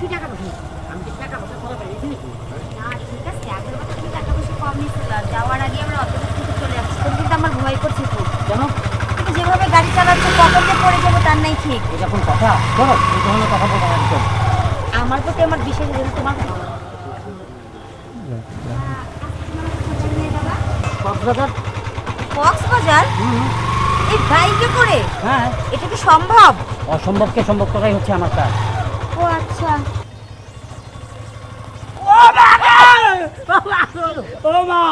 কিছু টাকা পয়সা আমি কি টাকা পয়সা খরচ হয়েছি নাকি না ঠিক আছে আগের বার তুমি টাকা পয়সা কম নিয়েছিল যাওয়ার আগে আমরা অত কিছু চলে আসছিলাম কিন্তু আমার ভয় করছে খুব। কেন? তুমি যেভাবে গাড়ি চালাচ্ছ কখন যে পড়ে যাব তার নাই ঠিক। এটা কথা? ধরো এই ধরনের কথা বলব না আমার প্রতি আমার বিশেষ তোমার কক্সবাজার? কক্সবাজার? এই বাইকে করে? হ্যাঁ। এটা কি সম্ভব? অসম্ভবকে সম্ভব করাই হচ্ছে আমার কাজ। ও আচ্ছা ও মা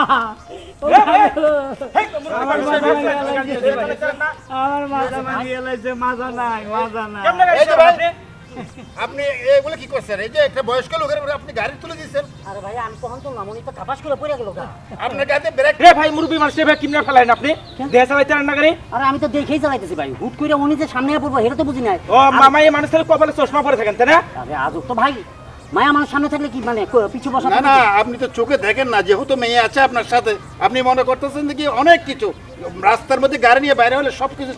আমার মাথা ভাঙিয়ে লাইছে মাজা নাই মাজা নাই আপনি এগুলো কি করছেন এই যে একটা বয়স্ক লোকের গাড়ি তুলে দিচ্ছেন আরে ভাই আমি কখন তো নামনি তো কাপাস করে পড়ে গেল আপনার গাড়িতে ব্রেক রে ভাই মুরব্বী মানুষ ভাই কিমনা ফেলাইন আপনি? দেহ চালাইতে রান্না করে আরে আমি তো দেখেই চালাইতেছি ভাই হুট করে উনি যে সামনে পড়ব এটা তো বুঝি নাই। ও মামা এই মানুষের কপালে চশমা পরে থাকেন তাই না? আরে আজব তো ভাই মায়া মানুষ সামনে থাকলে কি মানে ক- পিছু বসা না না আপনি তো চোখে দেখেন না যেহেতু মেয়ে আছে আপনার সাথে আপনি মনে করতেছেন যে কি অনেক কিছু রাস্তার মধ্যে গাড়ি নিয়ে বাইরে হলে সব কিছু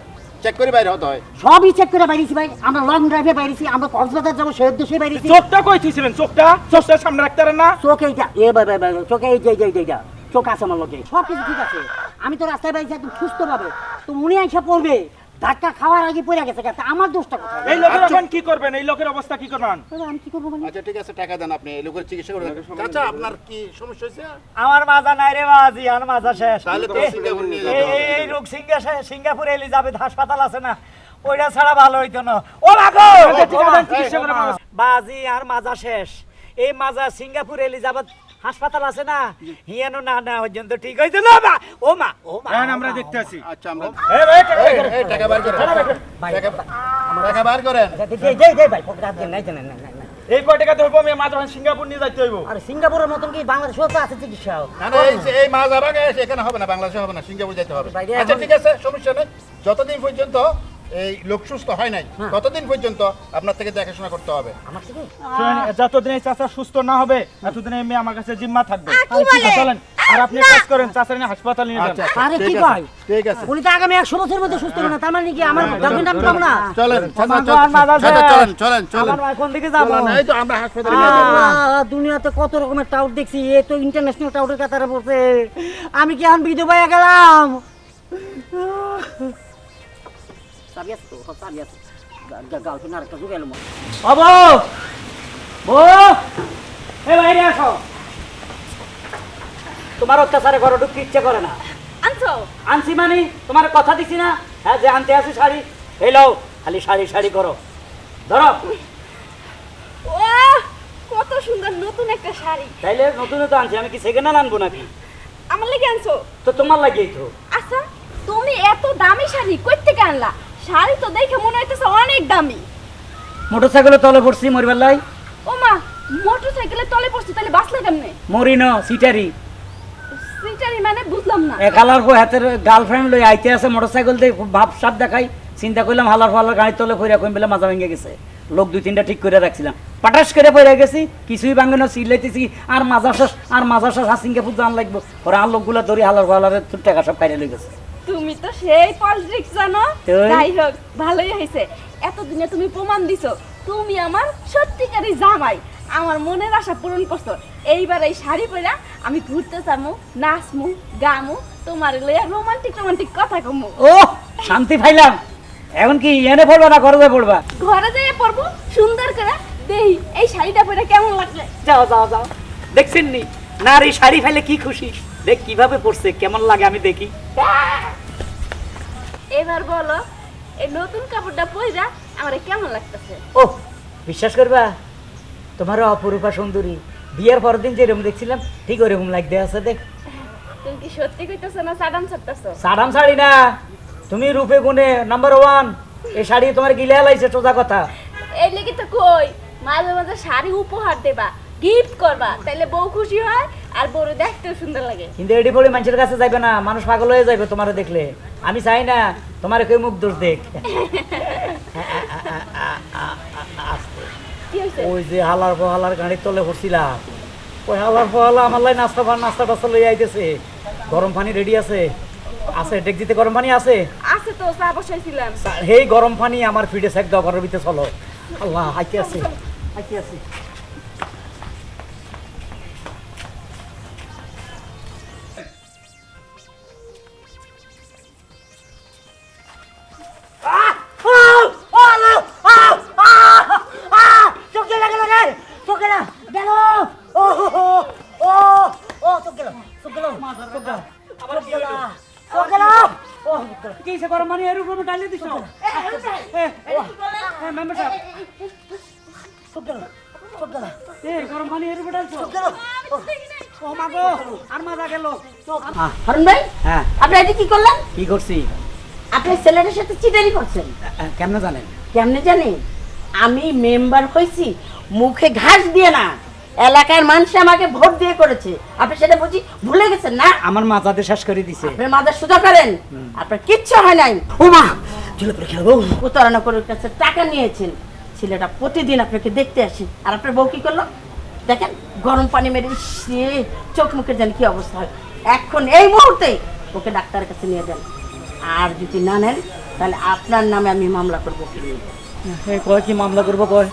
চেক করে বাইরে হতে হয়। সবই চেক করে বাইরেছি ভাই। আমরা লং ড্রাইভে বাইরেছি আমরা কক্সবাজার যাব সৈয়দ দেশে বাইরেছি। চোখটা কই থুইছিলেন? চোখটা? চোখটা সামনে রাখতে পারেন না? চোখ এইটা এ ভাই ভাই ভাই চোখে এই যে এই যে, এইটা চোখ আছে আমার লোকে সব কিছু ঠিক আছে। আমি তো রাস্তায় বাইরেছি একদম সুস্থ ভাবে তো উনি আইসা পড়বে। ধাক্কা খাওয়ার আগে পড়ে গেছে তা আমার দোষটা কোথায়? এই লোকের এখন কি করবেন? এই লোকের অবস্থা কি করবেন? আমি কি করব মানে আচ্ছা ঠিক আছে টাকা দেন আপনি। এই লোকের চিকিৎসা আচ্ছা আপনার কি সমস্যা হয়েছে? আমার মাজা নাই রে বাজি আর মাজা শেষ। তাহলে তো এই- সিঙ্গাপুর নিয়ে যেতে এই- রোগ সিঙ্গা- সিঙ্গাপুর এলিজাবেথ হাসপাতাল আছে না ওইটা ছাড়া ভালো হইতো না। ও লাগো চিকিৎসা করে মানুষ। বাজি আর মাজা শেষ। এই মাজা সিঙ্গাপুর এলিজাবেথ হাসপাতাল আছে না? হিয়ানো না না পর্যন্ত ঠিক হইতো না মা ও মা ও মা। এখন আমরা দেখতে আছি। আচ্ছা আমরা এই ভাই টাকা বার করেন। টাকা- টাকা বার করেন। দে দে দে ভাই পকেট হাত নাই না না এই কয় টাকা ধরবো আমি মাত্র সিঙ্গাপুর নিয়ে যাইতে হইব। আরে সিঙ্গাপুরের মতন কি বাংলাদেশেও তো আছে চিকিৎসা? না না এই যে- এই মাছ আবার এখানে হবে না বাংলাদেশে হবে না সিঙ্গাপুর যাইতে হবে। আচ্ছা ঠিক আছে সমস্যা নেই। যতদিন পর্যন্ত এই লোক সুস্থ হয় নাই হ্যাঁ। ততদিন পর্যন্ত আপনার থেকে দেখাশোনা করতে হবে। যতদিন এই চাচা সুস্থ না হবে এতদিন এই মেয়ে আমার কাছে জিম্মা থাকবে? চলেন আর আপনি কাজ করেন চাচার নিয়ে হাসপাতাল নিয়ে আচ্ছা যান। আচ্ছা, আরে কি কয়? ঠিক আছে। উনি তো আগামী একশো বছরের মধ্যে সুস্থ হবে না তার মানে কি আমার গার্লফ্রেন্ড আমি পাবো না? চলেন চলেন, মাথা চাচা, শেষ। চলেন চলেন চলেন আমার কোন দিকে যাব? এই তো আমরা হাসপাতালে নিয়ে যাব। দুনিয়াতে কত রকমের টাউট দেখছি এ তো ইন্টারন্যাশনাল টাউটের কাতারে পড়ছে। আমি কি এখন বিধবা হয়ে গেলাম? চাবি আছে তো হ, চাবি আছে গার্লফ্রেন্ড আরেকটা জুগে এলো ও বউ বউ এ বাইরে আসো তোমার অত্যাচারে ঘরে ঢুকতে ইচ্ছে করে না আনছো আনছি মানে তোমার কথা দিছি না হ্যাঁ যে আনতে আসি শাড়ি এই লও খালি শাড়ি শাড়ি করো ধরো ও কত সুন্দর নতুন একটা শাড়ি তাইলে নতুন তো আনছি আমি কি সেকেন্ড হ্যান্ড আনব নাকি আমার লেগে আনছো তো তোমার লাগেই তো আচ্ছা তুমি এত দামি শাড়ি কই থেকে আনলা শাড়ি তো দেখে মনে হইতেছে অনেক দামি। মোটর সাইকেলে তলে পড়ছি মরিবার লাই। ও মা মোটর সাইকেলে তলে পড়ছি তাহলে বাসলে কেমনে? মরিন সিটারি। সিটারি মানে বুঝলাম না। এক পর হাতের গার্লফ্রেন্ড লই আইতে আছে মোটর সাইকেল দিয়ে খুব ভাব সাপ দেখাই। চিন্তা করলাম হালার ফালার গাড়ি তলে পড়ে কইম বেলা মাজা ভেঙে গেছে। লোক দুই তিনটা ঠিক করে রাখছিলাম। পাটাস করে পড়ে গেছি কিছুই ভাঙে না সিলাইতেছি। আর মাজা শ্বাস আর মাজা শ্বাস হাসিংকে ফুট জান লাগবো। ওরা আর লোকগুলো ধরি হালার ফালারের টাকা সব কাইরে লই গেছে। তুমি তো সেই পলিটিক্স জানো? যাই হোক ভালোই হয়েছে। এতদিনে তুমি প্রমাণ দিছো তুমি আমার সত্যিকারই জামাই। আমার মনের আশা পূরণ করছ। এইবার এই শাড়ি পরে আমি ঘুরতে যাব নাচমু গামু তোমার লইয়া রোমান্টিক রোমান্টিক কথা কমু। ও শান্তি পাইলাম। এখন কি এনে পড়বা না ঘরে যাই পড়বা? ঘরে যেয়ে পড়ব সুন্দর করে। দেই এই শাড়িটা পরে কেমন লাগছে যাও যাও যাও। দেখছেন নি? নারী শাড়ি ফেলে কি খুশি? দেখ কীভাবে পড়ছে কেমন লাগে আমি দেখি। এবার বলো এই নতুন কাপড়টা পইরা আমার কেমন লাগতেছে? ও বিশ্বাস করবা? তোমার অপরূপা সুন্দরী। বিয়ের পরের দিন যেরকম দেখছিলাম ঠিক ওরকম লাগতে আছে দেখ। তুমি কি সত্যি কইতেছো না সাদাম ছাড়তেছো? সাড়াম শাড়ি না। তুমি রূপে গুণে নাম্বার ওয়ান এই শাড়ি তোমার গিলে লাইছে সোজা কথা। এই লেগে তো কই মাঝে মাঝে শাড়ি উপহার দেবা। গিফট করবা তাইলে বউ খুশি হয় আর বড় দেখতেও সুন্দর লাগে। কিন্তু এডি পড়ে মানুষের কাছে যাবে না মানুষ পাগল হয়ে যাবে তোমার দেখলে। আমি চাই না তোমার কেউ মুখ দোষ দেখ। ওই যে হালার হালার গাড়ির তলে পড়ছিলাম ওই হালার ফহালা আমার লাই নাস্তা পান নাস্তা টাস্তা লই আইতেছে। গরম পানি রেডি আছে। আছে ডেক দিতে গরম পানি আছে? আছে তো চা বসাইছিলাম। হেই গরম পানি আমার ফিডে সেক দাও ঘরের ভিতরে চলো। আল্লাহ আইতে আছে। আইতে আছি। গরম মানে এর উপরে ডালে দিছ এ এ মেম্বার সাহেব। চোখ গেল চোখ গেল। এ গরম পানি এর উপরে ডালছো ও মা গো আর মাজা গেল হারুন ভাই হ্যাঁ। আপনি এটা কি করলেন? কি করছি? আপনি ছেলেটার সাথে চিটারি করছেন। কেমন জানেন? কেমনে জানেন? আমি মেম্বার হয়েছি মুখে ঘাস দিয়ে না। এলাকার মানুষ আমাকে ভোট দিয়ে করেছে। আপনি সেটা বুঝি ভুলে গেছেন না? আমার মাথাতে শেষ করে দিছে। আপনি মাদার সুদা করেন। আপনার কিচ্ছু হয় নাই। ও মা চলে পরে খেলব। প্রতারণা করে কাছে টাকা নিয়েছেন। ছেলেটা প্রতিদিন আপনাকে দেখতে আসে। আর আপনার বউ কি করল? দেখেন গরম পানি মেরে সে চোখ মুখে যেন কি অবস্থা হয়। এখন এই মুহূর্তে ওকে ডাক্তারের কাছে নিয়ে যান। আর যদি না নেন তাহলে আপনার নামে আমি মামলা করব। কয় কি মামলা করব কয়?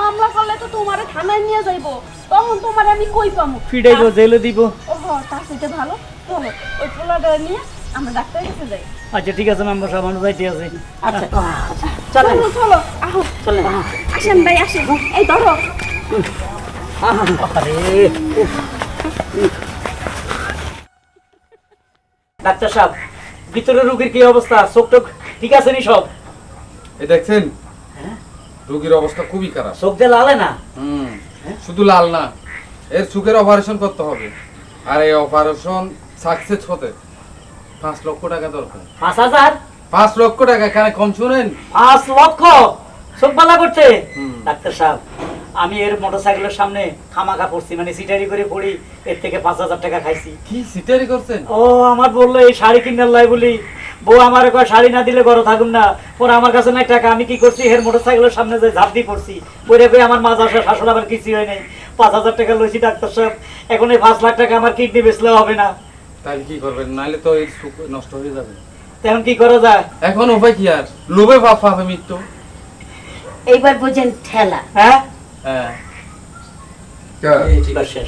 মামলা করলে তো তোমারে থানায় নিয়ে যাইবো। তখন তোমার আমি কই পামু? ফিডাইবো জেলে দিব। ও হ তার সেটা ভালো। চলো ওই পোলাটা নিয়ে আমরা ডাক্তারের কাছে যাই। আচ্ছা ঠিক আছে মেম্বার সাহেব আমার যাইতে আছে আচ্ছা চলো চলো আহো। চলেন। আসেন ভাই আসেন। এই ধরো। আরে। ডাক্তার সাহেব ভিতরে রোগীর কি অবস্থা? চোখ টোক ঠিক আছে নি সব? এই দেখছেন রোগীর অবস্থা খুবই খারাপ। চোখ দিয়ে লালে না? হুম। শুধু লাল না এর চোখের অপারেশন করতে হবে। আর এই অপারেশন সাকসেস হতে পাঁচ লক্ষ টাকা দরকার। পাঁচ হাজার? পাঁচ লক্ষ টাকা এখানে কম শুনেন। পাঁচ লক্ষ? চোখ বালা করছে? ডাক্তার সাহেব আমি এর মোটরসাইকেলের সামনে খামাখা পড়ছি মানে সিটারি করে পড়ি এর থেকে পাঁচ হাজার টাকা খাইছি। কি সিটারি করছেন? ও আমার বলল এই শাড়ি কিনার লাই বলি। বউ আমার কয় শাড়ি না দিলে ঘরে থাকুন না। পরে আমার কাছে নাই টাকা আমি কি করছি? হের মোটরসাইকেলের সামনে যে ঝাঁপ দিয়ে পড়ছি। পরে পেয়ে আমার মাছ আসা শাশুড় আবার কিছু হয় নাই। পাঁচ হাজার টাকা লইছি ডাক্তার সাহেব। এখন এই পাঁচ লাখ টাকা আমার কিডনি বেচলেও হবে না। তাই কি করবেন? নাহলে তো এই নষ্ট হয়ে যাবে। এখন কি করা যায়? এখন উপায় কি আর? লোভে পাপ পাবে মৃত্যু। এইবার বোঝেন ঠেলা। হ্যাঁ? হ্যাঁ। এই শেষ